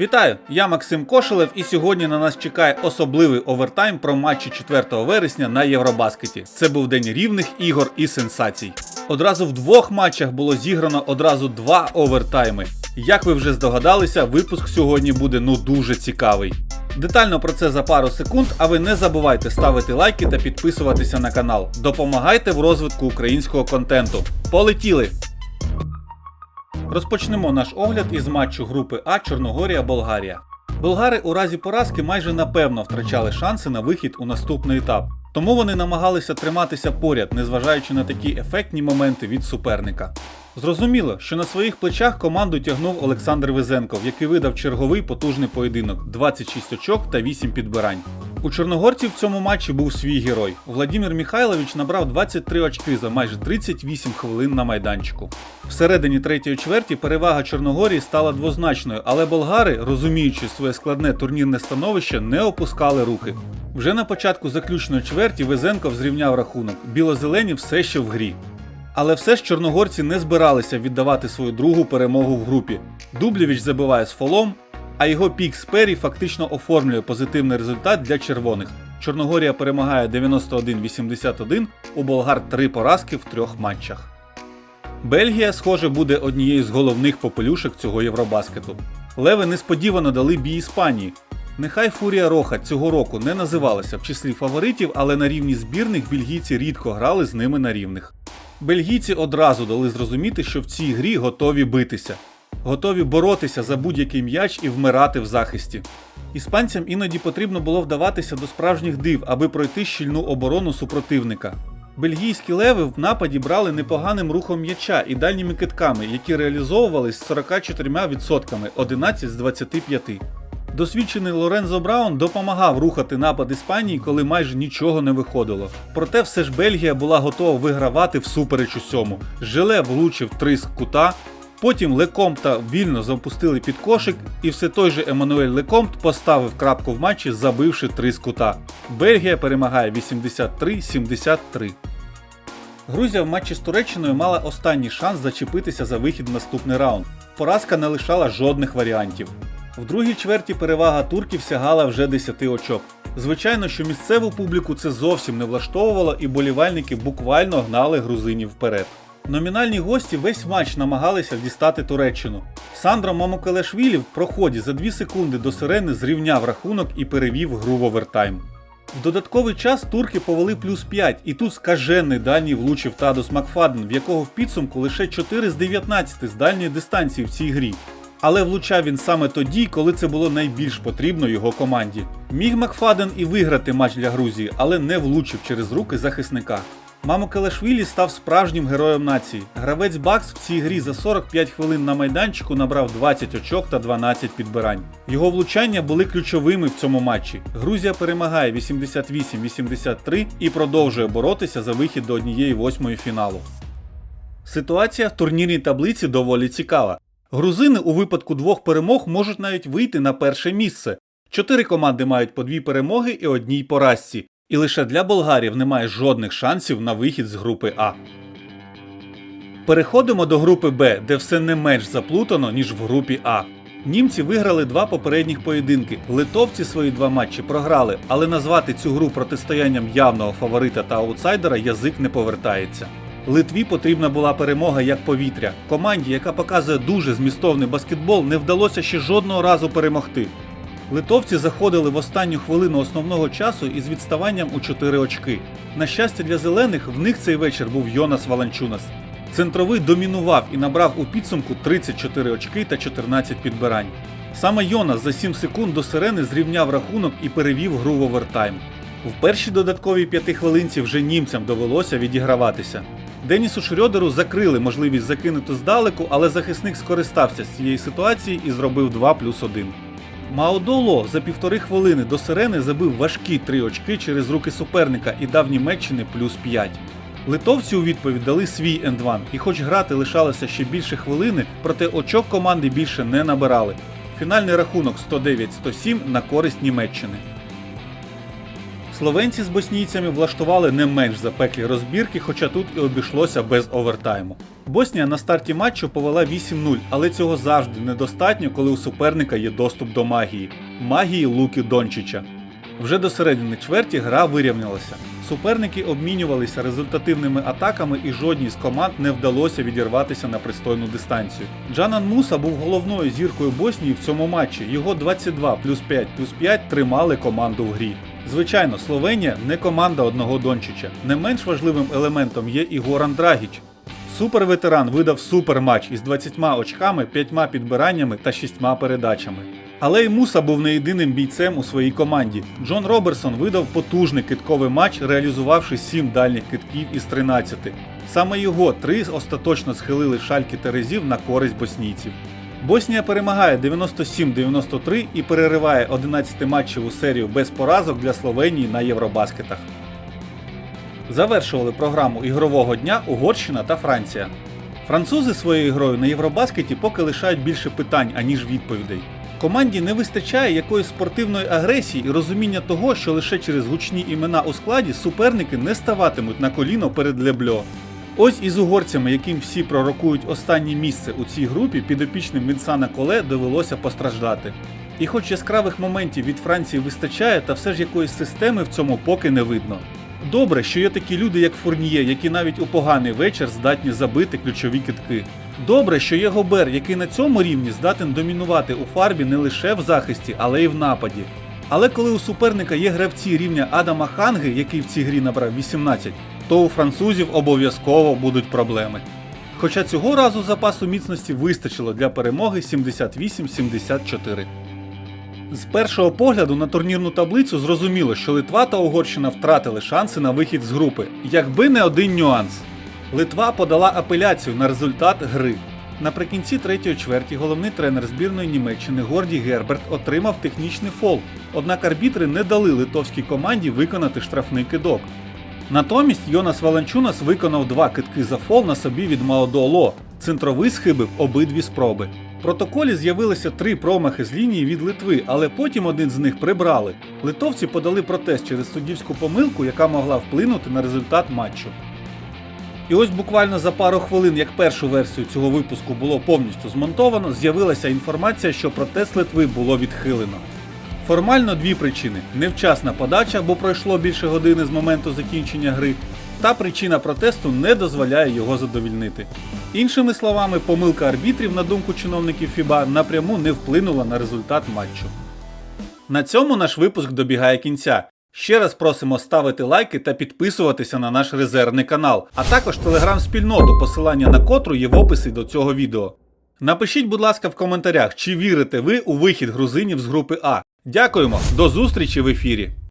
Вітаю! Я Максим Кошелев, і сьогодні на нас чекає особливий овертайм про матчі 4 вересня на Євробаскеті. Це був день рівних ігор і сенсацій. Одразу в двох матчах було зіграно одразу два овертайми. Як ви вже здогадалися, випуск сьогодні буде ну дуже цікавий. Детально про це за пару секунд, а ви не забувайте ставити лайки та підписуватися на канал. Допомагайте в розвитку українського контенту. Полетіли! Розпочнемо наш огляд із матчу групи А Чорногорія-Болгарія. Болгари у разі поразки майже напевно втрачали шанси на вихід у наступний етап, тому вони намагалися триматися поряд, незважаючи на такі ефектні моменти від суперника. Зрозуміло, що на своїх плечах команду тягнув Олександр Везенков, який видав черговий потужний поєдинок 26 очок та 8 підбирань. У чорногорців в цьому матчі був свій герой. Владимир Михайлович набрав 23 очки за майже 38 хвилин на майданчику. Всередині третьої чверті перевага Чорногорії стала двозначною, але болгари, розуміючи своє складне турнірне становище, не опускали руки. Вже на початку заключної чверті Везенков зрівняв рахунок. Біло-зелені все ще в грі. Але все ж чорногорці не збиралися віддавати свою другу перемогу в групі. Дублєвич забиває з фолом, а його пік Спері фактично оформлює позитивний результат для червоних. Чорногорія перемагає 91-81, у болгар три поразки в трьох матчах. Бельгія, схоже, буде однією з головних попелюшек цього Євробаскету. Леви несподівано дали бій Іспанії. Нехай Фурія Роха цього року не називалася в числі фаворитів, але на рівні збірних бельгійці рідко грали з ними на рівних. Бельгійці одразу дали зрозуміти, що в цій грі готові битися, готові боротися за будь-який м'яч і вмирати в захисті. Іспанцям іноді потрібно було вдаватися до справжніх див, аби пройти щільну оборону супротивника. Бельгійські леви в нападі брали непоганим рухом м'яча і дальніми китками, які реалізовувались з 44%, 11 з 25. Досвідчений Лорензо Браун допомагав рухати напад Іспанії, коли майже нічого не виходило. Проте все ж Бельгія була готова вигравати всупереч усьому. Желе влучив три з кута. Потім Лекомпта вільно запустили під кошик, і все той же Еммануель Лекомпт поставив крапку в матчі, забивши три з кута. Бельгія перемагає 83-73. Грузія в матчі з Туреччиною мала останній шанс зачепитися за вихід в наступний раунд. Поразка не лишала жодних варіантів. В другій чверті перевага турків сягала вже 10 очок. Звичайно, що місцеву публіку це зовсім не влаштовувало, і болівальники буквально гнали грузинів вперед. Номінальні гості весь матч намагалися дістати Туреччину. Сандро Мамукелешвілі в проході за 2 секунди до сирени зрівняв рахунок і перевів гру в овертайм. В додатковий час турки повели плюс 5, і тут скажений дальній влучив Тадус Макфаден, в якого в підсумку лише 4 з 19 з дальньої дистанції в цій грі. Але влучав він саме тоді, коли це було найбільш потрібно його команді. Міг Макфаден і виграти матч для Грузії, але не влучив через руки захисника. Мамо Келешвілі став справжнім героєм нації. Гравець Бакс в цій грі за 45 хвилин на майданчику набрав 20 очок та 12 підбирань. Його влучання були ключовими в цьому матчі. Грузія перемагає 88-83 і продовжує боротися за вихід до однієї восьмої фіналу. Ситуація в турнірній таблиці доволі цікава. Грузини у випадку двох перемог можуть навіть вийти на перше місце. Чотири команди мають по дві перемоги і одній поразці. І лише для болгарів немає жодних шансів на вихід з групи А. Переходимо до групи Б, де все не менш заплутано, ніж в групі А. Німці виграли два попередніх поєдинки. Литовці свої два матчі програли, але назвати цю гру протистоянням явного фаворита та аутсайдера язик не повертається. Литві потрібна була перемога як повітря. Команді, яка показує дуже змістовний баскетбол, не вдалося ще жодного разу перемогти. Литовці заходили в останню хвилину основного часу із відставанням у 4 очки. На щастя для зелених, в них цей вечір був Йонас Валанчунас. Центровий домінував і набрав у підсумку 34 очки та 14 підбирань. Саме Йонас за 7 секунд до сирени зрівняв рахунок і перевів гру в овертайм. В першій додатковій п'ятихвилинці вже німцям довелося відіграватися. Денісу Шрьодеру закрили можливість закинути здалеку, але захисник скористався з цієї ситуації і зробив 2 плюс 1. Маодоло за півтори хвилини до сирени забив важкі три очки через руки суперника і дав Німеччини плюс 5. Литовці у відповідь дали свій ендван, і хоч грати лишалося ще більше хвилини, проте очок команди більше не набирали. Фінальний рахунок 109-107 на користь Німеччини. Словенці з боснійцями влаштували не менш запеклі розбірки, хоча тут і обійшлося без овертайму. Боснія на старті матчу повела 8-0, але цього завжди недостатньо, коли у суперника є доступ до магії магії Луки Дончича. Вже до середини чверті гра вирівнялася. Суперники обмінювалися результативними атаками, і жодній з команд не вдалося відірватися на пристойну дистанцію. Джанан Муса був головною зіркою Боснії в цьому матчі. Його 22 плюс 5 плюс 5 тримали команду в грі. Звичайно, Словенія не команда одного Дончича. Не менш важливим елементом є і Горан Драгіч. Суперветеран видав суперматч із 20 очками, 5 підбираннями та 6 передачами. Але й Муса був не єдиним бійцем у своїй команді. Джон Роберсон видав потужний китковий матч, реалізувавши 7 дальніх китків із 13. Саме його три остаточно схилили шальки терезів на користь боснійців. Боснія перемагає 97-93 і перериває 11 матчеву серію без поразок для Словенії на Євробаскетах. Завершували програму ігрового дня Угорщина та Франція. Французи своєю грою на Євробаскеті поки лишають більше питань, аніж відповідей. Команді не вистачає якоїсь спортивної агресії і розуміння того, що лише через гучні імена у складі суперники не ставатимуть на коліно перед Лебльо. Ось із угорцями, яким всі пророкують останнє місце у цій групі, підопічним Вінсана Коле довелося постраждати. І хоч яскравих моментів від Франції вистачає, та все ж якоїсь системи в цьому поки не видно. Добре, що є такі люди, як Фурніє, які навіть у поганий вечір здатні забити ключові китки. Добре, що є Гобер, який на цьому рівні здатен домінувати у фарбі не лише в захисті, але й в нападі. Але коли у суперника є гравці рівня Адама Ханги, який в цій грі набрав 18, то у французів обов'язково будуть проблеми. Хоча цього разу запасу міцності вистачило для перемоги 78-74. З першого погляду на турнірну таблицю зрозуміло, що Литва та Угорщина втратили шанси на вихід з групи, якби не один нюанс. Литва подала апеляцію на результат гри. Наприкінці третьої чверті головний тренер збірної Німеччини Горді Герберт отримав технічний фол, однак арбітри не дали литовській команді виконати штрафний кидок. Натомість Йонас Валанчунас виконав два китки за фол на собі від Маодоло. Центровий схибив обидві спроби. В протоколі з'явилися три промахи з лінії від Литви, але потім один з них прибрали. Литовці подали протест через суддівську помилку, яка могла вплинути на результат матчу. І ось буквально за пару хвилин, як першу версію цього випуску було повністю змонтовано, з'явилася інформація, що протест Литви було відхилено. Формально дві причини: невчасна подача, бо пройшло більше години з моменту закінчення гри, та причина протесту не дозволяє його задовільнити. Іншими словами, помилка арбітрів, на думку чиновників ФІБА, напряму не вплинула на результат матчу. На цьому наш випуск добігає кінця. Ще раз просимо ставити лайки та підписуватися на наш резервний канал, а також телеграм-спільноту, посилання на котру є в описі до цього відео. Напишіть, будь ласка, в коментарях, чи вірите ви у вихід грузинів з групи А. Дякуємо, до зустрічі в ефірі!